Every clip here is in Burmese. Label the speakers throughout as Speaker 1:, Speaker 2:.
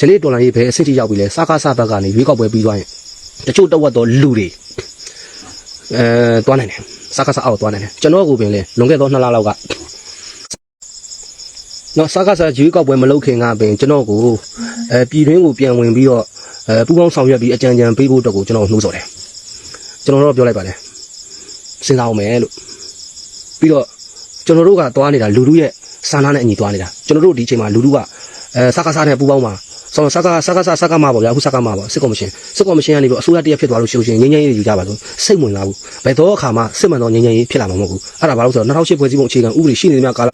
Speaker 1: ယနေ့တော်လိုင်းရေးဘယ်အဆင့်ထိရောက်ပြီလဲစကားစဘက်ကနေရွေးကောက်ပွဲပြီးသွားရင်တချို့တဝက်သောလူတွေအဲတွားနိုင်တယ်စကားစအောက်တွားနိုင်တယ်ကျွန်တော်ကိုပင်လဲလွန်ခဲ့သော2လလောက်ကနော်စကားစရွေးကောက်ပွဲမလုပ်ခင်ကပင်ကျွန်တော်ကိုအဲပြည်တွင်းကိုပြန်ဝင်ပြီးတော့အဲပူပေါင်းဆောင်ရွက်ပြီးအကြံဉာဏ်ပေးဖို့အတွက်ကိုကျွန်တော်နှိုးဆော်တယ်ကျွန်တော်တော့ပြောလိုက်ပါတယ်စဉ်းစားအောင်မယ်လို့ပြီးတော့ကျွန်တော်တို့ကတွားနေတာလူလူရဲ့စာနာနဲ့အညီတွားနေတာကျွန်တော်တို့ဒီအချိန်မှာလူလူက အဲစကားစနဲ့ပူပေါင်းမှာဆောစကားစကားစစကားမှာပေါ့ဗျာအခုစကားမှာပေါ့စစ်ကော်မရှင်စစ်ကော်မရှင်ကနေပြီးအစိုးရတရက်ဖြစ်သွားလို့ရှိလို့ရှိရင်ငင်းငင်းရေးယူကြပါလို့စိတ်ဝင်စားဘူးဘယ်တော့အခါမှစစ်မှန်သောငင်းငင်းရေးဖြစ်လာမှာမဟုတ်ဘူးအဲ့ဒါဘာလို့ဆိုတော့2008ဖွဲ့စည်းပုံအခြေခံဥပဒေရှိနေသမျှကာလ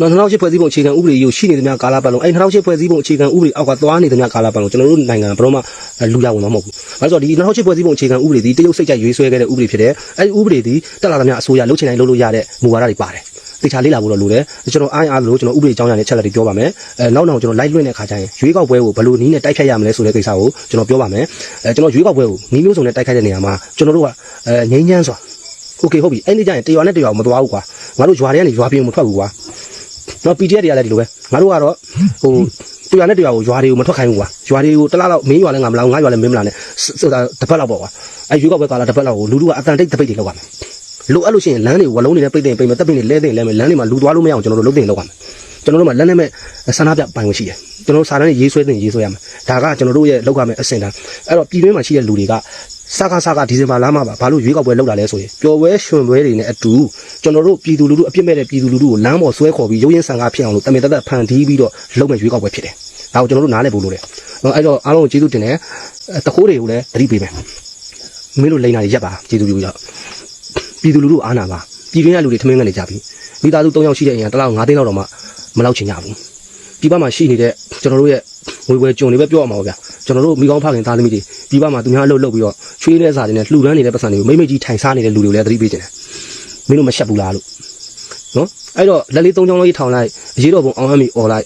Speaker 1: နော်2008ဖွဲ့စည်းပုံအခြေခံဥပဒေကိုရှိနေသမျှကာလပတ်လုံးအဲ့2008ဖွဲ့စည်းပုံအခြေခံဥပဒေအောက်ကသွားနေသမျှကာလပတ်လုံးကျွန်တော်တို့နိုင်ငံဘယ်တော့မှလူရဝင်တော့မဟုတ်ဘူး။ဘာလို့ဆိုတော့ဒီ2008ဖွဲ့စည်းပုံအခြေခံဥပဒေဒီတရုတ်စိတ်ကြိုက်ရွေးဆွဲခဲ့တဲ့ဥပဒေဖြစ်တယ်။အဲ့ဒီဥပဒေဒီတက်လာသမျှအစိုးရလုပ်ချင်တိုင်းလုပ်လို့ရတဲ့မူဝါဒတွေပါတယ်။ တေချာလေးလာဖို့တော့လိုတယ်ကျွန်တော်အားအားလို့ကျွန်တော်ဥပဒေအကြောင်းအရာနဲ့ချက်လက်တွေပြောပါမယ်အဲနောက်နောက်ကျွန်တော် live လွှင့်တဲ့အခါကျရင်ရွေးကောက်ပွဲကိုဘယ်လိုနည်းနဲ့တိုက်ဖြတ်ရမလဲဆိုတဲ့ကိစ္စကိုကျွန်တော်ပြောပါမယ်အဲကျွန်တော်ရွေးကောက်ပွဲကိုနည်းမျိုးစုံနဲ့တိုက်ခိုက်တဲ့နေရာမှာကျွန်တော်တို့ကအဲငိမ့်ချမ်းစွာโอเคဟုတ်ပြီအဲ့ဒီကျရင်တရွာနဲ့တရွာမသွားဘူးကွာငါတို့ရွာတွေကနေရွာပြင်မထွက်ဘူးကွာနော် PDF တွေကလည်းဒီလိုပဲငါတို့ကတော့ဟိုတရွာနဲ့တရွာကိုရွာတွေကိုမထွက်ခိုင်းဘူးကွာရွာတွေကိုတလားလောက်မင်းရွာလည်းငါမလာဘူးငါရွာလည်းမင်းမလာနဲ့ဆိုတာတစ်ပတ်လောက်ပေါ့ကွာအဲရွေးကောက်ပွဲကာလတစ်ပတ်လောက်ကိုလူတို့ကအတန်တိတ်တပိတ်တွေလောက်ရမယ် လိုအပ်လို့ရှိရင်လမ်းတွေဝလုံးတွေနဲ့ပိတ်တင်ပိတ်မယ်တပ်ပိတ်တွေလဲတင်လဲမယ်လမ်းတွေမှာလူသွားလို့မရအောင်ကျွန်တော်တို့လုပ်တင်လောက်ရမယ်ကျွန်တော်တို့မှာလက်နဲ့မဲ့ဆန္ဒပြပိုင်ဝင်ရှိတယ်ကျွန်တော်တို့စာတန်းတွေရေးဆွဲတင်ရေးဆွဲရမယ်ဒါကကျွန်တော်တို့ရဲ့လောက်ရမယ်အဆင့်တန်းအဲ့တော့ပြည်တွင်းမှာရှိတဲ့လူတွေကစကားစကားဒီဇင်ဘာလမှာပါဘာလို့ရွေးကောက်ပွဲလုပ်တာလဲဆိုရင်ပျော်ပွဲရွှင်ပွဲတွေနဲ့အတူကျွန်တော်တို့ပြည်သူလူထုအပြစ်မဲ့တဲ့ပြည်သူလူထုကိုလမ်းပေါ်ဆွဲခေါ်ပြီးရုပ်ရင်းဆန်ကားဖြစ်အောင်လို့တမင်တသက်ဖန်တီးပြီးတော့လုပ်မဲ့ရွေးကောက်ပွဲဖြစ်တယ်ဒါကိုကျွန်တော်တို့နားလည်ဖို့လိုတယ်အဲ့တော့အားလုံးကိုကျေးဇူးတင်တယ်တခိုးတွေကိုလည်းသတိပေးမယ်မင်းတို့လိန်နာတွေရက်ပါကျေးဇူးပြုကြ ပြည်သူလူထုအားနာပါပြည်တွင်းကလူတွေထမင်းကနေကြပြီမိသားစု၃ယောက်ရှိတဲ့အရင်တစ်လောက်၅သိန်းလောက်တော့မှမလောက်ချင်ကြဘူးဒီဘက်မှာရှိနေတဲ့ကျွန်တော်တို့ရဲ့ငွေပွဲကြုံတွေပဲပြောရမှာပါဗျာကျွန်တော်တို့မိကောင်းဖခင်သားသမီးတွေဒီဘက်မှာသူများအလုပ်လုပ်ပြီးတော့ချွေးတဲ့စာတွေနဲ့လှူဒန်းနေတဲ့ပတ်စံတွေကိုမိမ့်မိတ်ကြီးထိုင်စားနေတဲ့လူတွေကိုလည်းသတိပေးကြတယ်မင်းတို့မရှက်ဘူးလားလို့နော်အဲ့တော့လက်လေး၃ချောင်းလေးထောင်လိုက်အရေးတော်ပုံအောင်ရမီអော်လိုက်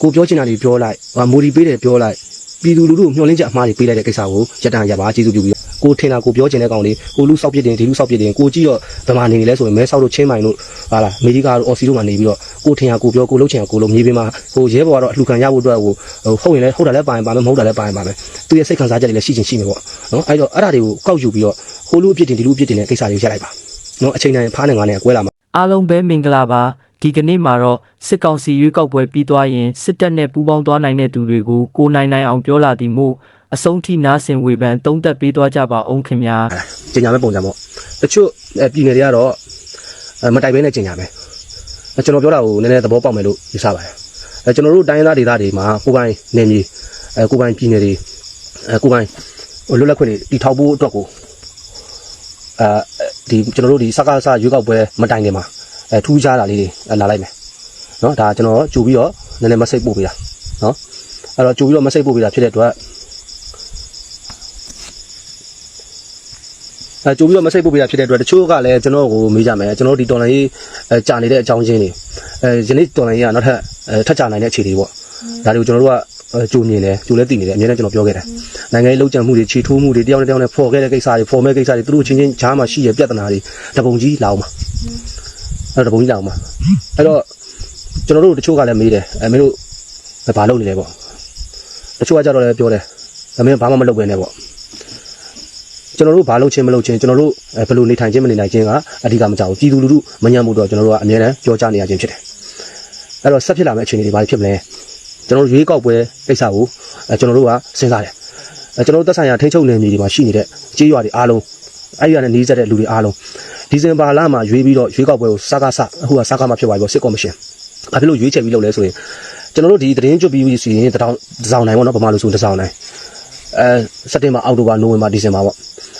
Speaker 1: ကိုပြောချင်တာတွေပြောလိုက်ဟာမိုဒီပေးတယ်ပြောလိုက်ပြည်သူလူထုမျှော်လင့်ချက်အမှားတွေပေးလိုက်တဲ့ကိစ္စကိုရတန်ရပါကျေးဇူးပြုပြီး ကိုထင်တာကိုပြောချင်တဲ့ကောင်လေးကိုလူဆောက်ပြစ်တင်ဒီလူဆောက်ပြစ်တင်ကိုကြည့်တော့ဗမာနေနေလဲဆိုရင်မဲဆောက်တို့ချင်းမိုင်တို့ဟာလားအမေရိကတို့အော်စီတို့မှာနေပြီးတော့ကိုထင်တာကိုပြောကိုလှုပ်ချင်တာကိုလှုပ်မြေပြင်မှာဟိုရဲဘော်ကတော့အလှခံရဖို့အတွက်ဟိုဟုတ်ရင်လည်းဟုတ်တယ်လည်းပါရင်ပါမယ်မဟုတ်တယ်လည်းပါရင်ပါမယ်သူရဲ့စိတ်ခံစားချက်တွေလည်းရှိချင်ရှိမယ်ပေါ့နော်အဲ့တော့အဲ့ဒါတွေကိုကောက်ယူပြီးတော့ဟိုလူအပြစ်တင်ဒီလူအပြစ်တင်တဲ့ကိစ္စတွေကိုရက်လိုက်ပါနော်အချိန်တိုင်းဖားနေငါနဲ့ကွဲလာမှာ
Speaker 2: အားလုံးပဲမင်္ဂလာပါဒီကနေ့မှာတော့စစ်ကောင်စီရွေးကောက်ပွဲပြီးသွားရင်စစ်တပ်နဲ့ပူးပေါင်းသွားနိုင်တဲ့သူတွေကိုကိုနိုင်နိုင်အောင်ပြောလာသည်မို့ အဆုံးထိနားဆင်ဝေဖန်သုံးသက်ပေးသွားကြပါအောင်ခင်ဗျာ
Speaker 1: ကျင်ညာမဲ့ပုံစံပေါ့တချို့အဲပြည်နယ်တွေကတော့အဲမတိုက်ဘဲနဲ့ကျင်ညာမယ်အဲကျွန်တော်ပြောတာကိုနည်းနည်းသဘောပေါက်မယ်လို့ယူဆပါတယ်အဲကျွန်တော်တို့တိုင်းရင်းသားဒေသတွေမှာကိုယ်ပိုင်နေမြေအဲကိုယ်ပိုင်ပြည်နယ်တွေအဲကိုယ်ပိုင်လွတ်လပ်ခွင့်တွေတည်ထောင်ဖို့အတွက်ကိုအဲဒီကျွန်တော်တို့ဒီစကားစရွေးကောက်ပွဲမတိုင်ခင်မှာအဲထူးခြားတာလေးတွေအဲလာလိုက်မယ်နော်ဒါကျွန်တော်ကြိုပြီးတော့နည်းနည်းမစိတ်ပို့ပေးတာနော်အဲ့တော့ကြိုပြီးတော့မစိတ်ပို့ပေးတာဖြစ်တဲ့အတွက် အဲကြိုပြီးတော့မစိတ်ပို့ပေးတာဖြစ်တဲ့အတွက်တချို့ကလည်းကျွန်တော်ကိုမေးကြမယ်ကျွန်တော်ဒီတော်လိုင်းရေးအဲကြာနေတဲ့အကြောင်းချင်းတွေအဲယနေ့တော်လိုင်းရေးကနောက်ထပ်အဲထပ်ကြာနိုင်တဲ့အခြေအနေပေါ့ဒါတွေကိုကျွန်တော်တို့ကအဲကြိုမြင်တယ်ကြိုလည်းသိနေတယ်အများနဲ့ကျွန်တော်ပြောခဲ့တယ်နိုင်ငံရေးလှုပ်ကြံမှုတွေခြေထိုးမှုတွေတယောက်နဲ့တယောက်နဲ့ဖော်ခဲ့တဲ့ကိစ္စတွေဖော်မဲ့ကိစ္စတွေသူတို့ချင်းချင်းဂျားမှာရှိရပြဿနာတွေတပုံကြီးလာအောင်ပါအဲ့တော့တပုံကြီးလာအောင်ပါအဲ့တော့ကျွန်တော်တို့တချို့ကလည်းမေးတယ်အဲမင်းတို့ဘာလုပ်နေလဲပေါ့တချို့ကကြတော့လည်းပြောတယ်ဒါမင်းဘာမှမလုပ်ဘဲနဲ့ပေါ့ ကျွန်တော်တို့ဘာလုပ်ချင်းမလုပ်ချင်းကျွန်တော်တို့ဘယ်လိုနေထိုင်ချင်းမနေနိုင်ချင်းကအဓိကမကြောက်ဘူးပြည်သူလူထုမညံ့မှုတော့ကျွန်တော်တို့ကအများနဲ့ပြောကြနေရခြင်းဖြစ်တယ်အဲ့တော့ဆက်ဖြစ်လာမယ့်အခြေအနေတွေဘာဖြစ်မလဲကျွန်တော်တို့ရွေးကောက်ပွဲကိစ္စကိုအဲကျွန်တော်တို့ကစဉ်းစားတယ်အဲကျွန်တော်တို့သက်ဆိုင်ရာထိန်းချုပ်နယ်မြေတွေမှာရှိနေတဲ့ကြေးရွာတွေအားလုံးအဲ့ဒီကနေနီးစပ်တဲ့လူတွေအားလုံးဒီဇင်ဘာလမှာရွေးပြီးတော့ရွေးကောက်ပွဲကိုစကားစအခုကစကားမှဖြစ်သွားပြီပေါ့စစ်ကော်မရှင်ဘာဖြစ်လို့ရွေးချယ်ပြီးလုပ်လဲဆိုရင်ကျွန်တော်တို့ဒီသတင်းကြွပြီးစီရင်တထောင်တစ်စောင်းနိုင်ပေါ့နော်ဗမာလူဆိုတစ်စောင်းနိုင်အဲစက်တင်ဘာအောက်တိုဘာနိုဝင်ဘာဒီဇင်ဘာပေါ့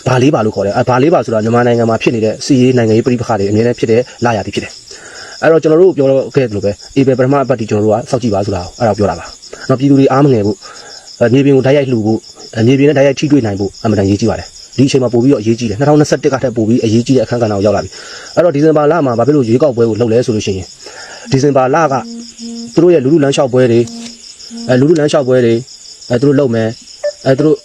Speaker 1: ဘာလေးပါလို့ခေါ်တယ်အဲဘာလေးပါဆိုတာမြန်မာနိုင်ငံမှာဖြစ်နေတဲ့စီရေးနိုင်ငံရေးပြည်ပခါတွေအများနဲ့ဖြစ်တဲ့လာရသည်ဖြစ်တယ်အဲ့တော့ကျွန်တော်တို့ပြောတော့ခဲ့တယ်လို့ပဲအေဘယ်ပထမအပတ်ဒီကျွန်တော်တို့ကစောက်ကြည့်ပါဆိုတာအဲ့ဒါပြောတာပါနော်ပြည်သူတွေအားမငယ်ဘူးမြေပြင်ကိုဓာတ်ရိုက်လှူဖို့မြေပြင်နဲ့ဓာတ်ရိုက်ထိတွေ့နိုင်ဖို့အမှန်တန်ရေးကြည့်ပါတယ်ဒီအချိန်မှာပို့ပြီးတော့အရေးကြီးတယ်2021ကထက်ပို့ပြီးအရေးကြီးတဲ့အခန်းကဏ္ဍကိုရောက်လာပြီအဲ့တော့ဒီဇင်ဘာလမှာဘာဖြစ်လို့ရွေးကောက်ပွဲကိုလုပ်လဲဆိုလို့ရှိရင်ဒီဇင်ဘာလကသူတို့ရဲ့လူလူလမ်းလျှောက်ပွဲတွေအဲလူလူလမ်းလျှောက်ပွဲတွေအဲသူတို့လုပ်မယ်အဲသူတို့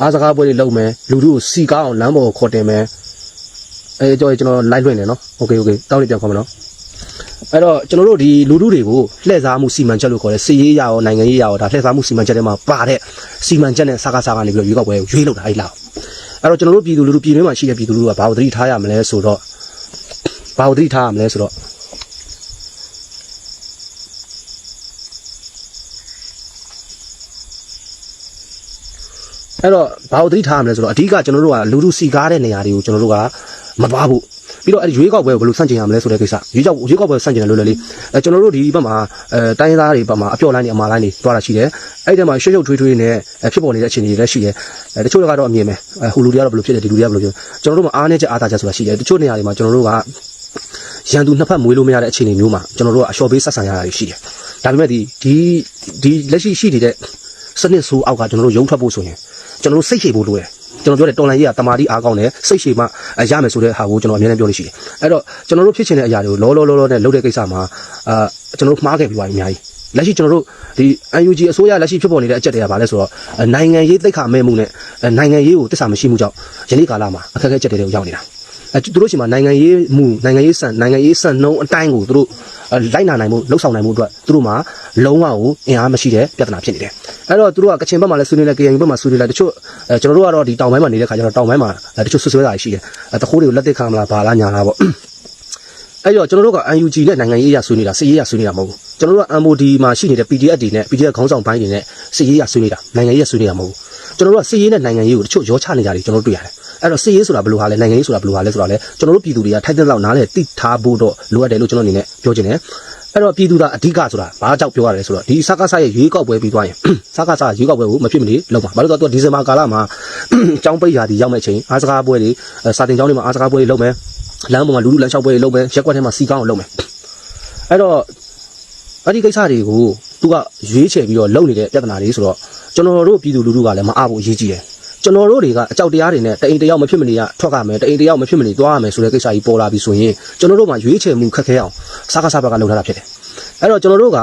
Speaker 1: အားစကားပွဲတွေလုပ်မယ်လူလူကိုစီကားအောင်လမ်းပေါ်ကိုခေါ်တင်မယ် အဲကြောကျွန်တော် live လွှင့်နေနော်โอเคโอเคတောင်းနေပြန်ခေါ်မယ်နော်အဲ့တော့ကျွန်တော်တို့ဒီလူထုတွေကိုလှည့်စားမှုစီမံချက်လို့ခေါ်တယ်စီရေးရရောနိုင်ငံရေးရရောဒါလှည့်စားမှုစီမံချက်တွေမှာပါတဲ့စီမံချက်နဲ့စကားစကားနေပြီးတော့ရွေးကောက်ပွဲကိုရွေးလောက်တာအဲ့လောက်အဲ့တော့ကျွန်တော်တို့ပြည်သူလူထုပြည်တွင်းမှာရှိတဲ့ပြည်သူလူထုကဘာလို့သတိထားရမလဲဆိုတော့ဘာလို့သတိထားရမလဲဆိုတော့ အဲ့တော့ဘာလို့သတိထားရမလဲဆိုတော့အဓိကကျွန်တော်တို့ကလူထုစီကားတဲ့နေရာတွေကိုကျွန်တော်တို့ကမသွားဘူးပြီးတော့အဲ့ဒီရွေးကောက်ပွဲကိုဘယ်လိုဆန့်ကျင်ရမလဲဆိုတဲ့ကိစ္စရွေးကောက်ရွေးကောက်ပွဲဆန့်ကျင်တယ်လို့လည်းလေအဲကျွန်တော်တို့ဒီဘက်မှာအဲတိုင်းရင်းသားတွေဘက်မှာအပျော်လိုင်းတွေအမာလိုင်းတွေတွားတာရှိတယ်အဲ့ဒီမှာရှုပ်ရှုပ်ထွေးထွေးနဲ့အဲဖြစ်ပေါ်နေတဲ့အခြေအနေတွေလည်းရှိတယ်အဲတချို့တွေကတော့အမြင်ပဲအဲဟိုလူတွေကတော့ဘယ်လိုဖြစ်တယ်ဒီလူတွေကဘယ်လိုဖြစ်တယ်ကျွန်တော်တို့မှာအားနည်းချက်အားသာချက်ဆိုတာရှိတယ်တချို့နေရာတွေမှာကျွန်တော်တို့ကရန်သူနှစ်ဖက်မွေးလို့မရတဲ့အခြေအနေမျိုးမှာကျွန်တော်တို့ကအလျှော်ပေးဆက်ဆံရတာရှိတယ်ဒါပေမဲ့ဒီဒီဒီလက်ရှိရှိနေတဲ့စနစ်ဆိုးအောက်ကကျွန်တော်တို့ရုံထွက်ဖို့ဆိုရင် ကျွန်တော်တို့စိတ်ရှိဖို့လိုတယ်ကျွန်တော်ပြောတယ်တော်လန်ကြီးကတမာတိအားကောင်းတယ်စိတ်ရှိမှရမယ်ဆိုတဲ့ဟာကိုကျွန်တော်အမြဲတမ်းပြောလို့ရှိတယ်အဲ့တော့ကျွန်တော်တို့ဖြစ်ချင်တဲ့အရာတွေကိုလောလောလောလောနဲ့လုပ်တဲ့ကိစ္စမှာအာကျွန်တော်တို့မှားခဲ့ပြီးပါပြီအများကြီးလက်ရှိကျွန်တော်တို့ဒီ UNG အစိုးရလက်ရှိဖြစ်ပေါ်နေတဲ့အချက်တွေကဘာလဲဆိုတော့နိုင်ငံရေးသိက္ခာမဲ့မှုနဲ့နိုင်ငံရေးကိုတစ္ဆာမရှိမှုကြောင့်ယနေ့ကာလမှာအခက်အခဲချက်တွေကိုရောက်နေတာ အဲသူတို့ရှိမှနိုင်ငံရေးမှုနိုင်ငံရေးစံနိုင်ငံရေးစံနှုံးအတိုင်းကိုသူတို့လိုက်နာနိုင်မှုလှုပ်ဆောင်နိုင်မှုအတွက်သူတို့မှာလုံးဝကိုအင်အားမရှိတဲ့ပြဿနာဖြစ်နေတယ်အဲ့တော့သူတို့ကကချင်ဘက်မှာလည်းဆွေးနွေးတယ် KNU ဘက်မှာဆွေးနွေးတယ်တချို့အဲကျွန်တော်တို့ကတော့ဒီတောင်ပိုင်းမှာနေတဲ့ခါကျတော့တောင်ပိုင်းမှာတချို့ဆွဆွဲတာရှိတယ်အဲတခိုးတွေကိုလက်သက်ခံမလားဘာလားညာလားပေါ့အဲ့တော့ကျွန်တော်တို့က UNG နဲ့နိုင်ငံရေးအရဆွေးနွေးတာစစ်ရေးအရဆွေးနွေးတာမဟုတ်ဘူးကျွန်တော်တို့က MOD မှာရှိနေတဲ့ PDF တွေနဲ့ PDF ခေါင်းဆောင်ပိုင်းတွေနဲ့စစ်ရေးအရဆွေးနွေးတာနိုင်ငံရေးအရဆွေးနွေးတာမဟုတ်ဘူးကျွန်တော်တို့ကစစ်ရေးနဲ့နိုင်ငံရေးကိုတချို့ရောချနေကြတယ်ကျွန်တော်တို့တွေ့ရတယ် အဲ့တော့စစ်ရေးဆိုတာဘယ်လိုဟာလဲနိုင်ငံရေးဆိုတာဘယ်လိုဟာလဲဆိုတော့လေကျွန်တော်တို့ပြည်သူတွေကထိုက်တဲ့လောက်နားလေတိထားဖို့တော့လိုအပ်တယ်လို့ကျွန်တော်အနေနဲ့ပြောချင်တယ်အဲ့တော့ပြည်သူကအဓိကဆိုတာဘာကြောက်ပြောရတယ်ဆိုတော့ဒီစကားဆရဲ့ရွေးကောက်ပွဲပြီးသွားရင်စကားဆရွေးကောက်ပွဲကိုမဖြစ်မနေလုပ်ပါဘာလို့လဲဆိုတော့ဒီဇင်ဘာကာလမှာចောင်းပိတ်ရာဒီရောက်မဲ့ချိန်အားစကားပွဲတွေစာတင်ကျောင်းတွေမှာအားစကားပွဲတွေလုပ်မယ်လမ်းပေါ်မှာလူလူလမ်းလျှောက်ပွဲတွေလုပ်မယ်ရက်ကွက်ထဲမှာစီကောင်းအောင်လုပ်မယ်အဲ့တော့အဲ့ဒီကိစ္စတွေကိုသူကရွေးချယ်ပြီးတော့လုပ်နေတဲ့ပြဿနာတွေဆိုတော့ကျွန်တော်တို့ပြည်သူလူထုကလည်းမအားဘူးအရေးကြီးတယ် ကျွန်တော်တို့တွေကအကြောက်တရားတွေနဲ့တအိမ်တယောက်မဖြစ်မနေရထွက်ရမယ်တအိမ်တယောက်မဖြစ်မနေသွားရမယ်ဆိုတဲ့ကိစ္စကြီးပေါ်လာပြီဆိုရင်ကျွန်တော်တို့မှရွေးချယ်မှုခက်ခဲအောင်စကားစဘက်ကလုပ်ထားတာဖြစ်တယ်အဲ့တော့ကျွန်တော်တို့က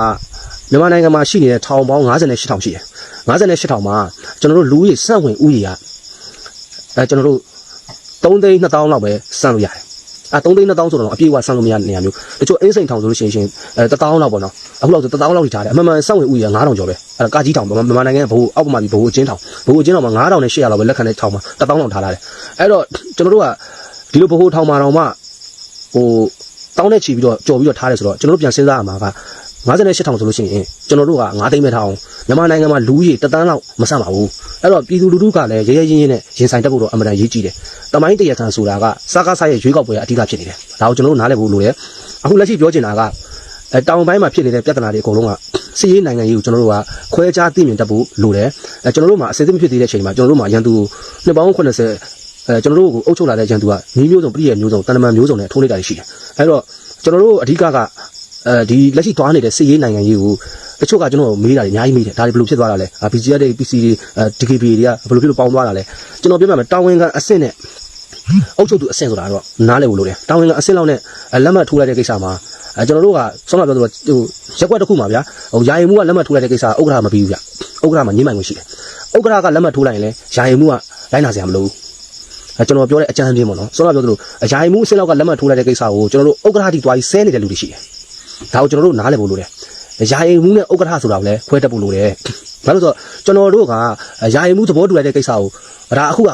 Speaker 1: မြန်မာနိုင်ငံမှာရှိနေတဲ့ထောင်ပေါင်း58ထောင်ရှိတယ်58ထောင်မှာကျွန်တော်တို့လူဦးရေစန့်ဝင်ဦးရေကအဲကျွန်တော်တို့3သိန်း2000လောက်ပဲစန့်လို့ရတယ်အဲ3သိန်း2000ဆိုတော့အပြည့်အဝဆန့်လို့မရတဲ့နေရာမျိုးတချို့အင်းစိန်ထောင်ဆိုလို့ရှိရင်အဲ1000လောက်ပေါ့နော် အခုလောက်ဆို1000လောက်ထိထားတယ်အမှန်မှန်စန့်ဝင်ဦးရေ9000ကျော်ပဲအဲကာကြီးထောင်ပေါ့မြန်မာနိုင်ငံဘိုးအောက်မှာပြီးဘိုးအချင်းထောင်ဘိုးအချင်းထောင်မှာ9000နဲ့800လောက်ပဲလက်ခံတဲ့ထောင်မှာ1000လောက်ထားလာတယ်အဲ့တော့ကျွန်တော်တို့ကဒီလိုဘိုးထောင်မှာတော့မှဟိုတောင်းနဲ့ချီပြီးတော့ကြော်ပြီးတော့ထားတယ်ဆိုတော့ကျွန်တော်တို့ပြန်စဉ်းစားရမှာက58ထောင်ဆိုလို့ရှိရင်ကျွန်တော်တို့က9သိန်းပဲထားအောင်မြန်မာနိုင်ငံမှာလူကြီးတသန်းလောက်မဆန့်ပါဘူးအဲ့တော့ပြည်သူလူထုကလည်းရဲရဲရင်းရင်းနဲ့ရင်ဆိုင်တက်ဖို့တော့အမှန်တန်ရေးကြည့်တယ်တမိုင်းတရခံဆိုတာကစကားစားရဲ့ရွေးကောက်ပွဲအဓိကဖြစ်နေတယ်ဒါကိုကျွန်တော်တို့နားလည်ဖို့လိုတယ်အခုလက်ရှိပြောချင်တာက အဲတောင်ပိုင်းမှာဖြစ်နေတဲ့ပြဿနာတွေအကုန်လုံးကစီးရေးနိုင်ငံရေးကိုကျွန်တော်တို့ကခွဲခြားသိမြင်တတ်ဖို့လိုတယ်အဲကျွန်တော်တို့မှာအစစ်အသင့်မဖြစ်သေးတဲ့အချိန်မှာကျွန်တော်တို့မှာရန်သူနှစ်ပေါင်း80အဲကျွန်တော်တို့ကိုအုပ်ချုပ်လာတဲ့ရန်သူကမျိုးမျိုးစုံပြည်ရဲ့မျိုးစုံတန်တမန်မျိုးစုံနဲ့ထိုးနေတာရှိတယ်အဲတော့ကျွန်တော်တို့အဓိကကအဲဒီလက်ရှိသွားနေတဲ့စီးရေးနိုင်ငံရေးကိုတချို့ကကျွန်တော်မေးတာတွေအများကြီးမေးတယ်ဒါတွေဘယ်လိုဖြစ်သွားတာလဲ BGR တွေ PC တွေ DKB တွေကဘယ်လိုဖြစ်လို့ပေါင်းသွားတာလဲကျွန်တော်ပြောပြမယ်တာဝန်ခံအဆင့်နဲ့အုပ်ချုပ်သူအဆင့်ဆိုတာတော့နားလည်ဖို့လိုတယ်တာဝန်ခံအဆင့်လောက်နဲ့လက်မှတ်ထိုးလိုက်တဲ့ကိစ္စမှာ အဲကျွန်တော်တို့ကဆောင်းလာပြောသလိုဟိုရက်ွက်တစ်ခုမှာဗျာဟိုယာယီမှုကလက်မှတ်ထိုးလိုက်တဲ့ကိစ္စဥက္ကဋ္ဌမပြီးဘူးဗျဥက္ကဋ္ဌမှာညှိမှန်ခွင့်ရှိတယ်ဥက္ကဋ္ဌကလက်မှတ်ထိုးလိုက်ရင်လည်းယာယီမှုကလိုက်နာစရာမလိုဘူးအဲကျွန်တော်ပြောတဲ့အကြမ်းပြင်းပေါ့နော်ဆောင်းလာပြောသလိုယာယီမှုအဆင့်လောက်ကလက်မှတ်ထိုးလိုက်တဲ့ကိစ္စကိုကျွန်တော်တို့ဥက္ကဋ္ဌတီတွားပြီးဆဲနေတဲ့လူတွေရှိတယ်ဒါကိုကျွန်တော်တို့နားလည်ဖို့လိုတယ်ယာယီမှုနဲ့ဥက္ကဋ္ဌဆိုတာကိုလည်းခွဲတတ်ဖို့လိုတယ်ဘာလို့ဆိုတော့ကျွန်တော်တို့ကယာယီမှုသဘောတူလိုက်တဲ့ကိစ္စကိုဒါအခုက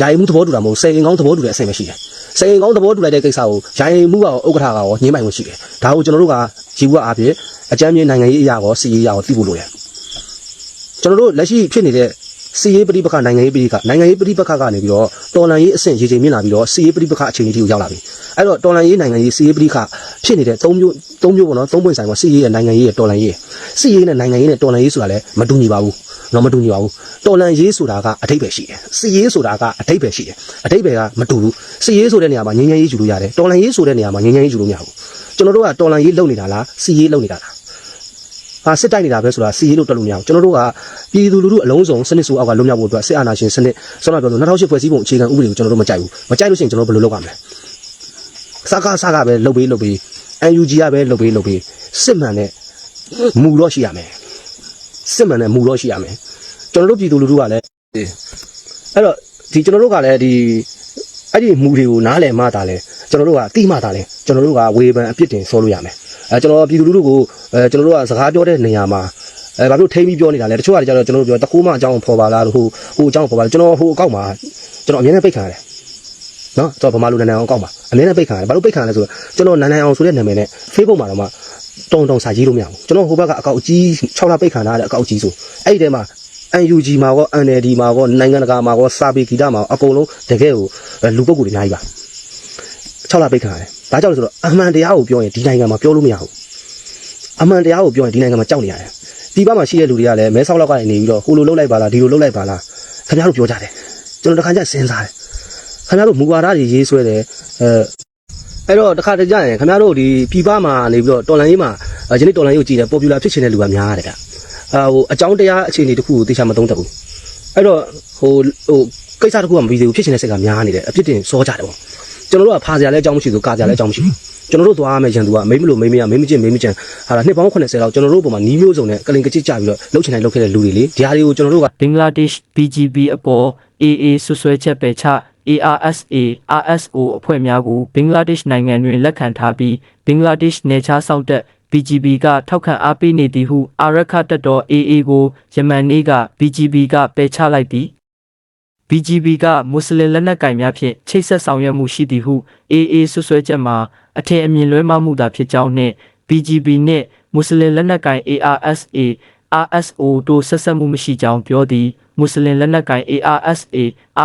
Speaker 1: ယာယီမှုသဘောတူတာမဟုတ်စေရင်ကောင်းသဘောတူတဲ့အဆင့်ပဲရှိတယ် စေရင်ကောင်းသဘောတူလိုက်တဲ့ကိစ္စကိုယာယီမှုကဥက္ကဋ္ဌကရောညှိမိုင်ဝင်ရှိတယ်ဒါကိုကျွန်တော်တို့ကဂျီဝအားဖြင့်အကြမ်းမြင့်နိုင်ငံရေးအရာရောစီရေးအရာရောသိဖို့လိုတယ်ကျွန်တော်တို့လက်ရှိဖြစ်နေတဲ့စီရေးပဋိပက္ခနိုင်ငံရေးပဋိပက္ခနိုင်ငံရေးပဋိပက္ခကနေပြီးတော့တော်လန်ရေးအဆင့်ရေချိန်မြင့်လာပြီးတော့စီရေးပဋိပက္ခအခြေအနေထိကိုရောက်လာပြီအဲ့တော့တော်လန်ရေးနိုင်ငံရေးစီရေးပဋိပက္ခဖြစ်နေတဲ့၃မျိုး၃မျိုးပေါ့နော်၃ပွင့်ဆိုင်ပေါ့စီရေးရဲ့နိုင်ငံရေးရဲ့တော်လန်ရေးစီရေးနဲ့နိုင်ငံရေးနဲ့တော်လန်ရေးဆိုတာလည်းမတူညီပါဘူး တော့မတူညီပါဘူးတော်လန်ရေးဆိုတာကအထိပ္ပယ်ရှိတယ်စီရေးဆိုတာကအထိပ္ပယ်ရှိတယ်အထိပ္ပယ်ကမတူဘူးစီရေးဆိုတဲ့နေရာမှာငြင်းငြင်းရေးယူလို့ရတယ်တော်လန်ရေးဆိုတဲ့နေရာမှာငြင်းငြင်းရေးယူလို့မရဘူးကျွန်တော်တို့ကတော်လန်ရေးလုပ်နေတာလားစီရေးလုပ်နေတာလားဟာစစ်တိုက်နေတာပဲဆိုတာစီရေးလို့တွက်လို့မရဘူးကျွန်တော်တို့ကပြည်သူလူထုအလုံးစုံစနစ်ဆိုအောက်ကလွတ်မြောက်ဖို့အတွက်စစ်အာဏာရှင်စနစ်ဆောနာပြောလို့2008ဖွဲ့စည်းပုံအခြေခံဥပဒေကိုကျွန်တော်တို့မကြိုက်ဘူးမကြိုက်လို့ရှိရင်ကျွန်တော်တို့ဘယ်လိုလုပ်ရမလဲစကားစကားပဲလုပ်ပေးလုပ်ပေး UNG ကပဲလုပ်ပေးလုပ်ပေးစစ်မှန်တဲ့မူတော့ရှိရမယ် စစ်မှန်တဲ့မူတော့ရှိရမယ်ကျွန်တော်တို့ပြည်သူလူထုကလည်းအဲ့တော့ဒီကျွန်တော်တို့ကလည်းဒီအဲ့ဒီမူတွေကိုနားလည်မှသာလဲကျွန်တော်တို့ကတိမှသာလဲကျွန်တော်တို့ကဝေဖန်အပြစ်တင်ဆောလို့ရမယ်အဲကျွန်တော်ပြည်သူလူထုကိုအဲကျွန်တော်တို့ကစကားပြောတဲ့နေရာမှာအဲဘာလို့ထိမ့်ပြီးပြောနေတာလဲတချို့ကကြတော့ကျွန်တော်တို့ပြောတခိုးမအကြောင်းဖော်ပါလားလို့ဟိုဟိုအကြောင်းဖော်ပါလားကျွန်တော်ဟိုအကောက်မှာကျွန်တော်အမြဲတမ်းပိတ်ခံရတယ်နော်ကျွန်တော်ဗမာလူနန်းနန်းအောင်အကောက်မှာအမြဲတမ်းပိတ်ခံရတယ်ဘာလို့ပိတ်ခံရလဲဆိုတော့ကျွန်တော်နန်းနန်းအောင်ဆိုတဲ့နာမည်နဲ့ Facebook မှာတော့မှ တုံတုံစာရေးလို့မရဘူးကျွန်တော်ဟိုဘက်ကအကောက်အကြီး6လပိတ်ခံရတဲ့အကောက်ကြီးဆိုအဲ့ဒီထဲမှာ UNG မှာကော NLD မှာကောနိုင်ငံတကာမှာကောစာပေဂီတမှာကောအကုန်လုံးတကယ်ကိုလူပုဂ္ဂိုလ်တွေအများကြီးပါ6လပိတ်ခံရတယ်။ဒါကြောင့်လဲဆိုတော့အမှန်တရားကိုပြောရင်ဒီနိုင်ငံမှာပြောလို့မရဘူး။အမှန်တရားကိုပြောရင်ဒီနိုင်ငံမှာကြောက်နေရတယ်။ဒီဘက်မှာရှိတဲ့လူတွေကလည်းမဲဆောက်လောက်ကနေနေပြီးတော့ဟိုလိုလှုပ်လိုက်ပါလားဒီလိုလှုပ်လိုက်ပါလားခင်ဗျားတို့ပြောကြတယ်။ကျွန်တော်တခါကျစဉ်းစားတယ်။ခင်ဗျားတို့မူဝါဒတွေရေးဆွဲတယ်အဲ အဲ့တော့တခါတည်းကျရင်ခင်ဗျားတို့ဒီပြည်ပမှာနေပြီးတော့တော်လန်ရေးမှာယနေ့တော်လန်ရေးကိုကြည့်တယ် popular ဖြစ်ချင်တဲ့လူကများရတယ်ဗျ။အာဟိုအကြောင်းတရားအခြေအနေတစ်ခုကိုသိချာမသုံးတတ်ဘူး။အဲ့တော့ဟိုဟိုကိစ္စတစ်ခုကမပြီးသေးဘူးဖြစ်ချင်တဲ့စိတ်ကများနေတယ်အပြစ်တင်စောကြတယ်ပေါ့။ကျွန်တော်တို့ကဖာစရာလည်းအကြောင်းမရှိဘူးကာစရာလည်းအကြောင်းမရှိဘူး။ကျွန်တော်တို့သွားရမယ့်ရန်သူကမိမလို့မိမရမိမချင်းမိမချင်းဟာလာနှစ်ပေါင်း80လောက်ကျွန်တော်တို့ပုံမှာနီးမျိုးစုံနဲ့ကလင်ကချစ်ကြပြီးတော့လှုပ်ချင်တိုင်းလှုပ်ခဲ့တဲ့လူတွေလေဒီဟာတွေကိုကျွန်တော်တို့က
Speaker 2: ဘင်္ဂလားဒေ့ရှ် BGB အပေါ် AA ဆွဆွဲချက်ပဲချ ARSA RSO အဖွဲ့များကိုဘင်္ဂလားဒေ့ရှ်နိုင်ငံတွင်လက်ခံထားပြီးဘင်္ဂလားဒေ့ရှ်နယ်ခြားစောင့်တပ် BGB ကထောက်ခံအားပေးနေသည်ဟုအာရခတပ်တော် AA ကိုယမန်နေ့က BGB ကပယ်ချလိုက်သည် BGB ကမွတ်စလင်လက်နက်ကိုင်များဖြင့်ချိတ်ဆက်ဆောင်ရွက်မှုရှိသည်ဟု AA ဆွဆွဲချက်မှာအထင်အမြင်လွဲမှားမှုသာဖြစ်ကြောင်းနှင့် BGB နှင့်မွတ်စလင်လက်နက်ကိုင် ARSA RSO တို့ဆက်ဆက်မှုမရှိကြောင်းပြောသည် မွတ်စလင်လက်နက်ကိုင် ARSA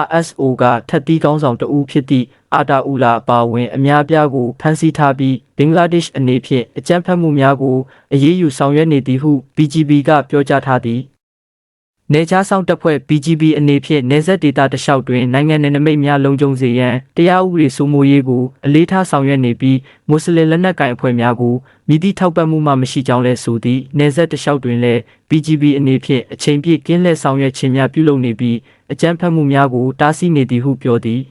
Speaker 2: RSO ကထက်သီးကောင်းဆောင်တဦးဖြစ်သည့်အာတာအူလာအပါအဝင်အများပြားကိုဖမ်းဆီးထားပြီးဘင်္ဂလားဒေ့ရှ်အနေဖြင့်အကြမ်းဖက်မှုများကိုအရေးယူဆောင်ရွက်နေသည်ဟု BGB ကပြောကြားထားသည် နေချားဆောင်တပ်ဖွဲ့ BGB အနေဖြင့်နေဆက်ဒေတာတလျှောက်တွင်နိုင်ငံနယ်နိမိတ်များလုံခြုံစေရန်တရားဥပဒေစိုးမိုးရေးကိုအလေးထားဆောင်ရွက်နေပြီးမွတ်စလင်လက်နက်ကိုင်အဖွဲ့များကိုမြည်သည့်ထောက်ပံ့မှုမှမရှိကြောင်းလဲဆိုသည့်နေဆက်တလျှောက်တွင်လည်း BGB အနေဖြင့်အချိန်ပြည့်ကင်းလှည့်ဆောင်ရွက်ခြင်းများပြုလုပ်နေပြီးအကြမ်းဖက်မှုများကိုတားဆီးနေသည်ဟုပြောသည်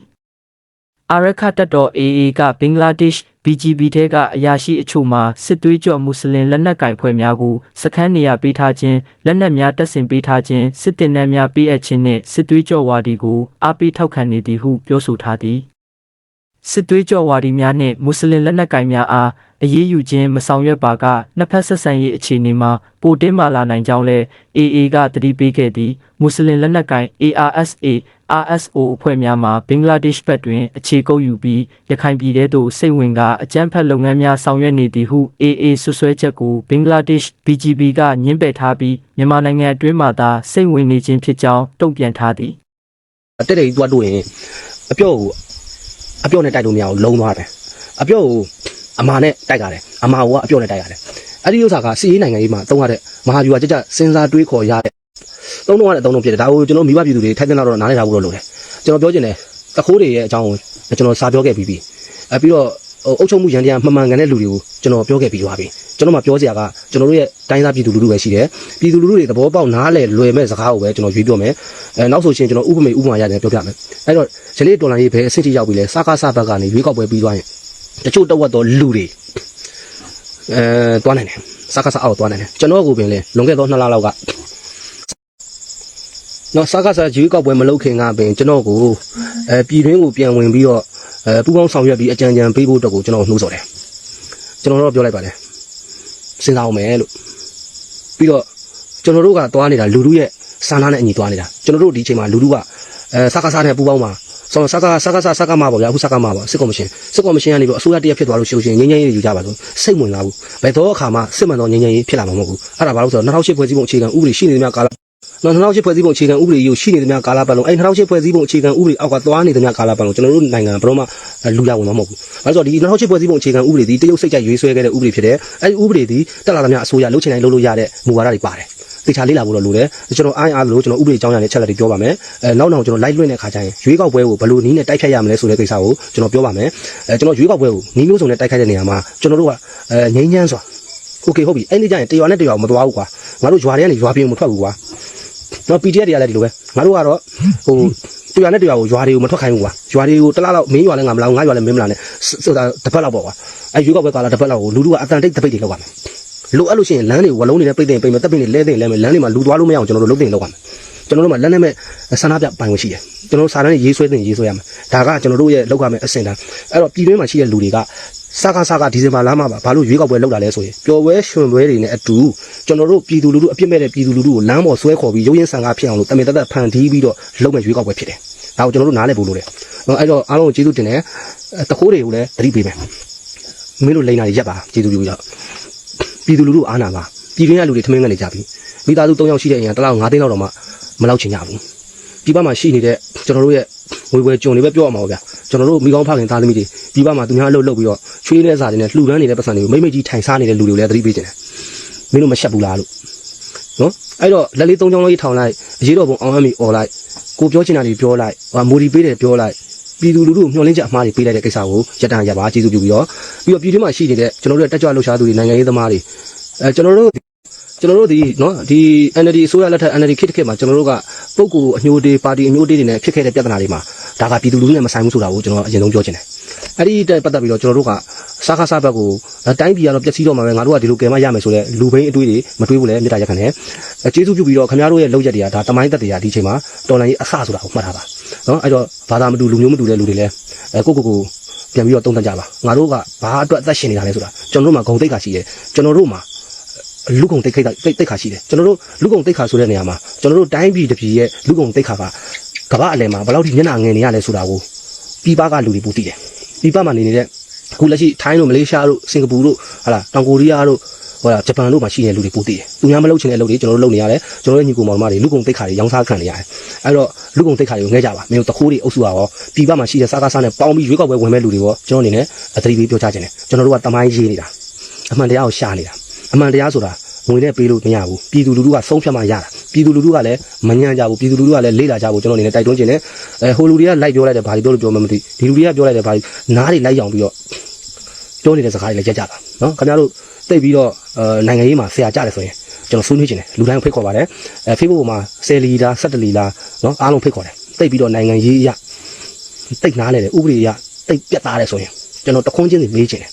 Speaker 2: အာရခတပ်တော် AA ကဘင်္ဂလားဒေ့ရှ် BGB ထဲကအရာရှိအချို့မှစစ်သွေးကြော်မွတ်စလင်လက်နက်ကင်ဖွဲ့များကိုစခန်းနေရာပေးထားခြင်းလက်နက်များတပ်ဆင်ပေးထားခြင်းစစ်တင်နှန်းများပေးအပ်ခြင်းနှင့်စစ်သွေးကြော်ဝါဒီကိုအားပေးထောက်ခံနေသည်ဟုပြောဆိုထားသည်စစ်သွေးကြော်ဝါဒီများနှင့်မွတ်စလင်လက်နက်ကင်များအား အရေးယူခြင်းမဆောင်ရွက်ပါကနှစ်ဖက်ဆက်ဆံရေးအခြေအနေမှာပိုတင်းမာလာနိုင်ကြောင်းလည်း AA ကတတိပေးခဲ့သည်မွတ်စလင်လက်နက်ကင် ARSA RSO အဖွဲ့များမှဘင်္ဂလားဒေ့ရှ်ဘက်တွင်အခြေကုပ်ယူပြီးရခိုင်ပြည်ထဲသို့စိတ်ဝင်ကအကြမ်းဖက်လုပ်ငန်းများဆောင်ရွက်နေသည်ဟု AA ဆွဆွဲချက်ကိုဘင်္ဂလားဒေ့ရှ် BGB ကညှင်းပယ်ထားပြီးမြန်မာနိုင်ငံအတွင်းမှသာစိတ်ဝင်နေခြင်းဖြစ်ကြောင်းတုံ့ပြန်ထားသည်
Speaker 1: တက်တဲ့ကြီးသွားတွေ့ရင်အပြော့ကိုအပြော့နဲ့တိုက်လို့မရဘူးလုံးသွားတယ်အပြော့ကို အမာနဲ့တိုက်ရတယ်အမာကအပြော့နဲ့တိုက်ရတယ်အဲ့ဒီဥစ္စာကစီးရေးနိုင်ငံရေးမှာသုံးရတဲ့မဟာဗျူဟာကြကြစဉ်းစားတွေးခေါ်ရတဲ့သုံးတော့ရတဲ့အသုံးတော့ဖြစ်တယ်ဒါကိုကျွန်တော်မိဘပြည်သူတွေထိုက်တဲ့လောက်တော့နားလည်ထားဖို့တော့လိုတယ်ကျွန်တော်ပြောချင်တယ်တခိုးတွေရဲ့အကြောင်းကိုကျွန်တော်စာပြောခဲ့ပြီးပြီအဲပြီးတော့ဟိုအုပ်ချုပ်မှုရန်တရားမှန်မှန်ကန်တဲ့လူတွေကိုကျွန်တော်ပြောခဲ့ပြီးသွားပြီကျွန်တော်မှပြောစရာကကျွန်တော်တို့ရဲ့တိုင်းသားပြည်သူလူထုပဲရှိတယ်ပြည်သူလူထုတွေသဘောပေါက်နားလည်လွယ်မဲ့စကားကိုပဲကျွန်တော်ရွေးပြောမယ်အဲနောက်ဆိုရှင်ကျွန်တော်ဥပမေဥပမာရတယ်ပြောပြမယ်အဲ့တော့ယနေ့တော်လိုင်းရေးဘယ်အဆင့်ထိရောက်ပြီလဲစကားစဘက်ကနေရွေးကောက်ပွဲပြီးသွားရင် တချို့တဝက်သောလူတွေအဲတွားနိုင်တယ်စကားစအောက်တွားနိုင်တယ်ကျွန်တော်ကိုပင်လဲလွန်ခဲ့သော2လလောက်ကနော်စကားစရွေးကောက်ပွဲမလုပ်ခင်ကပင်ကျွန်တော်ကိုအဲပြည်တွင်းကိုပြန်ဝင်ပြီးတော့အဲပူပေါင်းဆောင်ရွက်ပြီးအကြံဉာဏ်ပေးဖို့အတွက်ကိုကျွန်တော်နှိုးဆော်တယ်ကျွန်တော်တော့ပြောလိုက်ပါတယ်စဉ်းစားအောင်မယ်လို့ပြီးတော့ကျွန်တော်တို့ကတွားနေတာလူလူရဲ့စာနာနဲ့အညီတွားနေတာကျွန်တော်တို့ဒီအချိန်မှာလူလူကအဲစကားစနဲ့ပူပေါင်းမှာ ဆောစကားစကားစစကားမှာပေါ့ဗျာအခုစကားမှာပေါ့စစ်ကော်မရှင်စစ်ကော်မရှင်ကနေပြီးအစိုးရတရက်ဖြစ်သွားလို့ရှိလို့ရှိရင်ငင်းငင်းရေးယူကြပါလို့စိတ်ဝင်လာဘူးဘယ်တော့အခါမှစစ်မှန်သောငင်းငင်းရေးဖြစ်လာမှာမဟုတ်ဘူးအဲ့ဒါဘာလို့ဆိုတော့2008ဖွဲ့စည်းပုံအခြေခံဥပဒေရှိနေသမျှကာလနော်2008ဖွဲ့စည်းပုံအခြေခံဥပဒေကြီးကိုရှိနေသမျှကာလပတ်လုံးအဲ့2008ဖွဲ့စည်းပုံအခြေခံဥပဒေအောက်ကသွားနေသမျှကာလပတ်လုံးကျွန်တော်တို့နိုင်ငံဘယ်တော့မှလူရဝင်မှာမဟုတ်ဘူး။အဲဆိုတော့ဒီ2008ဖွဲ့စည်းပုံအခြေခံဥပဒေဒီတရုတ်စိတ်ကြိုက်ရွေးဆွဲခဲ့တဲ့ဥပဒေဖြစ်တယ်။အဲ့ဒီဥပဒေဒီတက်လာသမျှအစိုးရလုပ်ချင်တိုင်းလုပ်လို့ရတဲ့မူဝါဒတွေပါတယ်။ တေချာလေးလာဖို့တော့လိုတယ်။ကျွန်တော်အားအားလို့ကျွန်တော်ဥပဒေအကြောင်းအရာနဲ့ချက်လက်တွေပြောပါမယ်။အဲနောက်နောက်ကျွန်တော် live လွှင့်တဲ့ခါကျရင်ရွေးကောက်ပွဲကိုဘယ်လိုနည်းနဲ့တိုက်ဖြတ်ရမလဲဆိုတဲ့ကိစ္စကိုကျွန်တော်ပြောပါမယ်။အဲကျွန်တော်ရွေးကောက်ပွဲကိုနည်းမျိုးစုံနဲ့တိုက်ခိုက်တဲ့နေရာမှာကျွန်တော်တို့ကအဲငိမ့်ချမ်းစွာโอเคဟုတ်ပြီအဲ့ဒီကျရင်တရွာနဲ့တရွာမသွားဘူးကွာငါတို့ရွာထဲကနေရွာပြင်မထွက်ဘူးကွာနော် PDF တွေကလည်းဒီလိုပဲငါတို့ကတော့ဟိုတရွာနဲ့တရွာကိုရွာတွေကိုမထွက်ခိုင်းဘူးကွာရွာတွေကိုတလားလောက်မင်းရွာလည်းငါမလာဘူးငါရွာလည်းမင်းမလာနဲ့ဆိုတာတစ်ပတ်လောက်ပေါ့ကွာအဲ့ရွေးကောက်ပွဲကာလတစ်ပတ်လောက်ကိုလူတို့ကအတန်တိတ်တပိတ်တွေလောက်ရမယ် လိုအပ်လို့ရှိရင်လမ်းတွေဝလုံးတွေနဲ့ပိတ်တင်ပိတ်မယ်တပ်ပိတ်တွေလဲတင်လဲမယ်လမ်းတွေမှာလူသွားလို့မရအောင်ကျွန်တော်တို့လုပ်တင်လောက်ရမယ်ကျွန်တော်တို့မှာလက်နဲ့မဲ့ဆန္ဒပြပိုင်ဝင်ရှိတယ်ကျွန်တော်တို့စာတမ်းရေးဆွဲတင်ရေးဆွဲရမယ်ဒါကကျွန်တော်တို့ရဲ့လောက်ရမယ့်အဆင့်တန်းအဲ့တော့ပြည်တွင်းမှာရှိတဲ့လူတွေကစကားစကားဒီဇင်ဘာလမှာပါဘာလို့ရွေးကောက်ပွဲလုပ်တာလဲဆိုရင်ပျော်ပွဲရွှင်ပွဲတွေနဲ့အတူကျွန်တော်တို့ပြည်သူလူထုအပြစ်မဲ့တဲ့ပြည်သူလူထုကိုလမ်းပေါ်ဆွဲခေါ်ပြီးရုပ်ရင်းဆန်ကားဖြစ်အောင်လို့တမင်တသက်ဖန်တီးပြီးတော့လုပ်မဲ့ရွေးကောက်ပွဲဖြစ်တယ်ဒါကိုကျွန်တော်တို့နားလည်ဖို့လိုတယ်နော်အဲ့တော့အားလုံးကိုကျေးဇူးတင်တယ်အဲတခိုးတွေကိုလည်းသတိပေးမယ်မင်းတို့လိန်နာတွေရက်ပါကျေးဇူးပြုကြ ပြည်သူလူထုအားနာပါပြည်တွင်းကလူတွေထမင်းကနေကြပြီမိသားစု၃ယောက်ရှိတဲ့အရင်တစ်လောက်၅သိန်းလောက်တော့မှမလောက်ချင်ကြဘူးဒီဘက်မှာရှိနေတဲ့ကျွန်တော်တို့ရဲ့ဝေဝဲကြုံတွေပဲပြောရမှာပါဗျာကျွန်တော်တို့မိကောင်းဖခင်သားသမီးတွေဒီဘက်မှာသူများအလုပ်လုပ်ပြီးတော့ချွေးတဲ့စာတွေနဲ့လှူဒန်းနေတဲ့ပတ်စံတွေကိုမိမ့်မိတ်ကြီးထိုင်စားနေတဲ့လူတွေကိုလည်းသတိပေးကြတယ်မင်းတို့မရှက်ဘူးလားလို့နော်အဲ့တော့လက်လေး၃ချောင်းလေးထောင်လိုက်အရေးတော်ပုံအောင်အမီអော်လိုက်ကိုပြောချင်တာတွေပြောလိုက်ဟာမိုဒီပေးတယ်ပြောလိုက် ပြည်သူလူထုမျှော်လင့်ချက်အမှားတွေပေးလိုက်တဲ့ကိစ္စကိုရတန်ရပါကျေးဇူးပြုပြီးတော့ပြီးတော့ပြည်တွင်းမှာရှိနေတဲ့ကျွန်တော်တို့ရဲ့တက်ကြွလှူရှားသူတွေနိုင်ငံရေးသမားတွေအဲကျွန်တော်တို့ကျွန်တော်တို့ဒီနော်ဒီ NLD အစိုးရလက်ထက် NLD ခေတ်တစ်ခေတ်မှာကျွန်တော်တို့ကပုံကူအညိုတေးပါတီအညိုတေးတွေနဲ့ဖြစ်ခဲ့တဲ့ပြဿနာတွေမှာဒါကပြည်သူလူထုနဲ့မဆိုင်ဘူးဆိုတာကိုကျွန်တော်အရင်ဆုံးပြောချင်တယ်အဲ့ဒီတက်ပတ်သက်ပြီးတော့ကျွန်တော်တို့က စားခါစားဘက်ကိုတိုင်းပြည်ကတော့ပျက်စီးတော့မှာပဲငါတို့ကဒီလိုကယ်မရမယ်ဆိုတဲ့လူဘိန်းအတွေးတွေမတွေးဘူးလေမေတ္တာရက်ခံတယ်အဲကျေးဇူးပြုပြီးတော့ခင်ဗျားတို့ရဲ့လောက်ရက်တွေကဒါတမိုင်းသက်တရားဒီချိန်မှာတော်လိုင်းကြီးအဆဆိုတာကိုမှတ်ထားပါနော်အဲ့တော့ဘာသာမတူလူမျိုးမတူတဲ့လူတွေလည်းအဲကိုကိုကိုပြန်ပြီးတော့တုံ့တက်ကြပါငါတို့ကဘာအတွက်အသက်ရှင်နေတာလဲဆိုတာကျွန်တော်တို့မှာဂုံတိတ်ခါရှိတယ်ကျွန်တော်တို့မှာလူကုန်တိတ်ခိတ်တိတ်တိတ်ခါရှိတယ်ကျွန်တော်တို့လူကုန်တိတ်ခါဆိုတဲ့နေရာမှာကျွန်တော်တို့တိုင်းပြည်တစ်ပြည်ရဲ့လူကုန်တိတ်ခါကကမ္ဘာအလယ်မှာဘယ်လောက်ထိမျက်နှာငယ်နေရလဲဆိုတာကိုပြည်ပကလူတွေပူသိတယ်ပြည်ပမှာနေနေတဲ့ အခုလက်ရှိထိုင်းတို့မလေးရှားတို့စင်ကာပူတို့ဟာလာတောင်ကိုရီးယားတို့ဟိုလာဂျပန်တို့မှာရှိနေတဲ့လူတွေပူသိတယ်သူများမလုပ်ချင်တဲ့လုပ်တွေကျွန်တော်တို့လုပ်နေရတယ်ကျွန်တော်တို့ညီကိုမောင်မတွေလူကုန်တိတ်ခါတွေရောင်းစားခံနေရတယ်အဲ့တော့လူကုန်တိတ်ခါတွေကိုငဲကြပါမင်းတို့တခိုးတွေအုပ်စုပါရောပြည်ပမှာရှိတဲ့စားကားစားနဲ့ပေါင်းပြီးရွေးကောက်ပွဲဝင်မဲ့လူတွေရောကျွန်တော်အနေနဲ့အသတိပေးပြောချခြင်းတယ်ကျွန်တော်တို့ကတမိုင်းရေးနေတာအမှန်တရားကိုရှာနေတာအမှန်တရားဆိုတာငွေနဲ့ပေးလို့မရဘူးပြည်သူလူထုကဆုံးဖြတ်မှရတာပြည်သူလူထုကလည်းမညံ့ကြဘူးပြည်သူလူထုကလည်းလေ့လာကြဘူးကျွန်တော်အနေနဲ့တိုက်တွန်းခြင်းနဲ့အဲဟိုလူတွေကလိုက်ပြောလိုက်တယ်ဘာတွေပြောလို့ပြောမှမသိဒီလူတွေကပြောလိုက်တယ်ဘာတွေနားတွေလိုက်ရောင်ပြီးတော့ ပြောနေတဲ့စကားတွေလည်းကြက်ကြတာနော်ခင်ဗျားတို့တိတ်ပြီးတော့အဲနိုင်ငံရေးမှာဆရာကြတယ်ဆိုရင်ကျွန်တော်ဆွေးနွေးခြင်းတယ်လူတိုင်းဖိတ်ခေါ်ပါတယ်အဲ Facebook ပေါ်မှာ10လီတာ17လီလာနော်အားလုံးဖိတ်ခေါ်တယ်တိတ်ပြီးတော့နိုင်ငံရေးအရတိတ်နားလဲတယ်ဥပဒေအရတိတ်ပြတ်သားတယ်ဆိုရင်ကျွန်တော်တခွန်းချင်းစီမေးခြင်းတယ်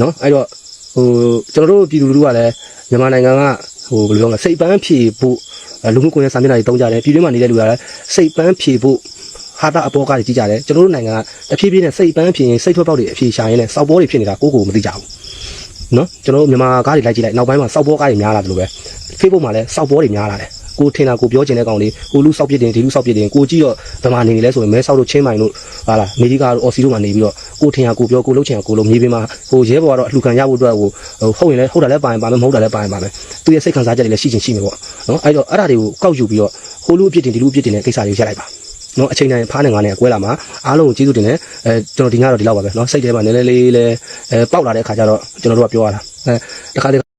Speaker 1: နော်အဲ့တော့ဟိုကျွန်တော်တို့ပြည်သူလူထုကလည်းမြန်မာနိုင်ငံကဟိုဘယ်လိုပြောမလဲစိတ်ပန်းဖြေဖို့အဲလူမှုကွန်ရက်စာမျက်နှာတွေတုံးကြတယ်ပြည်တွင်းမှာနေတဲ့လူကလည်းစိတ်ပန်းဖြေဖို့ ဟာတာအပေါ်ကားကြီးကြတယ်ကျွန်တော်တို့နိုင်ငံကတဖြည်းဖြည်းနဲ့စိတ်ပန်းဖြေရင်စိတ်ထွက်ပေါက်တွေအဖြေရှာရင်းနဲ့စောက်ပေါ်တွေဖြစ်နေတာကိုကိုမသိကြဘူးနော်ကျွန်တော်တို့မြန်မာကားတွေလိုက်ကြည့်လိုက်နောက်ပိုင်းမှာစောက်ပေါ်ကားတွေများလာတယ်လို့ပဲ Facebook မှာလည်းစောက်ပေါ်တွေများလာတယ်ကိုထင်တာကိုပြောချင်တဲ့ကောင်လေးကိုလူစောက်ပြစ်တင်ဒီလူစောက်ပြစ်တင်ကိုကြည့်တော့ဗမာနေနေလဲဆိုရင်မဲဆောက်တို့ချင်းမိုင်တို့ဟာလားနေဒီကာတို့အော်စီတို့မှာနေပြီးတော့ကိုထင်တာကိုပြောကိုလှုပ်ချင်တာကိုလှုပ်မြေပြင်မှာဟိုရဲဘော်ကတော့အလှခံရဖို့အတွက်ဟိုဟုတ်ရင်လည်းဟုတ်တာလည်းပါရင်ပါမယ်မဟုတ်တာလည်းပါရင်ပါမယ်သူရဲ့စိတ်ခံစားချက်တွေလည်းရှိချင်ရှိမယ်ပေါ့နော်အဲ့တော့အဲ့ဒါတွေကိုကောက်ယူပြီးတော့ဟိုလူအပြစ်တင်ဒီလူအပြစ်တင်တဲ့ကိစ္စတွေကိုရက်လိုက်ပါ နော်အချိန်တိုင်းဖားနေငါနဲ့ကွဲလာမှာအားလုံးကိုကျေးဇူးတင်တယ်အဲကျွန်တော်ဒီညတော့ဒီလောက်ပါပဲနော်စိတ်ထဲမှာနည်းနည်းလေးလေးအဲပေါက်လာတဲ့အခါကျတော့ကျွန်တော်တို့ကပြောရတာအဲတခါတည်း